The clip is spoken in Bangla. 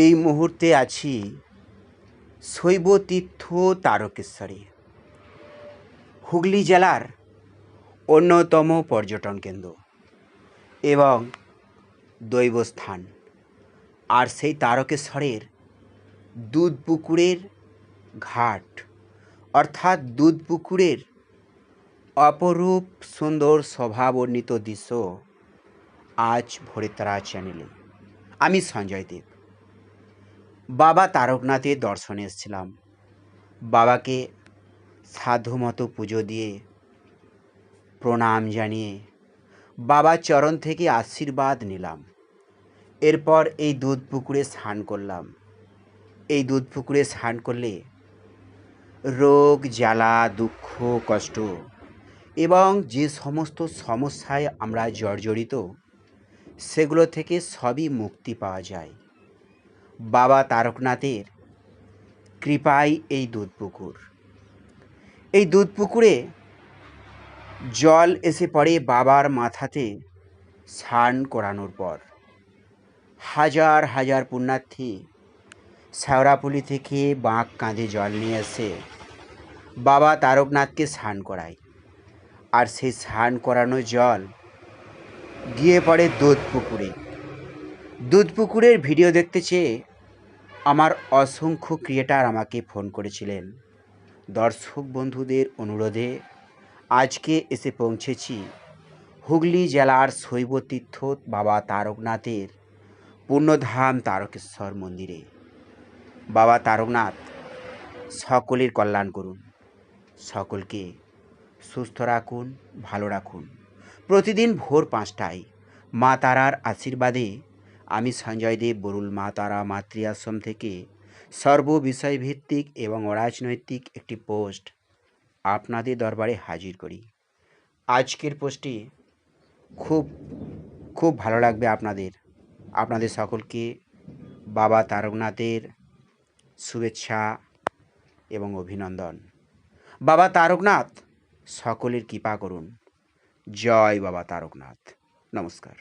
এই মুহূর্তে আছি শৈব তীর্থ তারকেশ্বরে। হুগলি জেলার অন্যতম পর্যটন কেন্দ্র এবং দৈবস্থান। আর সেই তারকেশ্বরের দুধ পুকুরের ঘাট, অর্থাৎ দুধ পুকুরের অপরূপ সুন্দর স্বভাবর্ণিত দৃশ্য আজ ভোরের তারা চ্যানেলে। আমি সঞ্জয় দেব। বাবা তারকনাথের দর্শনে এসেছিলাম। বাবাকে সাধুমতো পুজো দিয়ে প্রণাম জানিয়ে বাবার চরণ থেকে আশীর্বাদ নিলাম। এরপর এই দুধ পুকুরে স্নান করলাম। এই দুধ পুকুরে স্নান করলে রোগ, জ্বালা, দুঃখ, কষ্ট এবং যে সমস্ত সমস্যায় আমরা জর্জরিত, সেগুলো থেকে সবই মুক্তি পাওয়া যায়। বাবা তারকনাথের কৃপায় এই দুধ পুকুর এই দুধ পুকুরে জল এসে পড়ে বাবার মাথাতে স্নান করানোর পর। হাজার হাজার পুণ্যার্থী শেওড়াপুলি থেকে বাঁক কাঁধে জল নিয়ে এসে বাবা তারকনাথকে স্নান করায়। আর সেই স্নান করানো জল গিয়ে পড়ে দুধ পুকুরে দুধ পুকুরের ভিডিও দেখতে চেয়ে আমার অসংখ্য ক্রিয়েটার আমাকে ফোন করেছিলেন। দর্শক বন্ধুদের অনুরোধে আজকে এসে পৌঁছেছি হুগলি জেলার শৈবতীর্থ বাবা তারকনাথের পূর্ণধাম তারকেশ্বর মন্দিরে। বাবা তারকনাথ, সকলের কল্যাণ করুন। সকলকে সুস্থ রাখুন, ভালো রাখুন। প্রতিদিন ভোর পাঁচটায় মা তারার আশীর্বাদে আমি সঞ্জয় দেব, বরুল মা তারা মাতৃ আশ্রম থেকে সর্ব বিষয়ভিত্তিক এবং অরাজনৈতিক একটি পোস্ট আপনাদের দরবারে হাজির করি। আজকের পোস্টটি খুব খুব ভালো লাগবে আপনাদের। আপনাদের সকলকে বাবা তারকনাথের শুভেচ্ছা এবং অভিনন্দন। বাবা তারকনাথ, সকলের কৃপা করুন। জয় বাবা তারকনাথ। নমস্কার।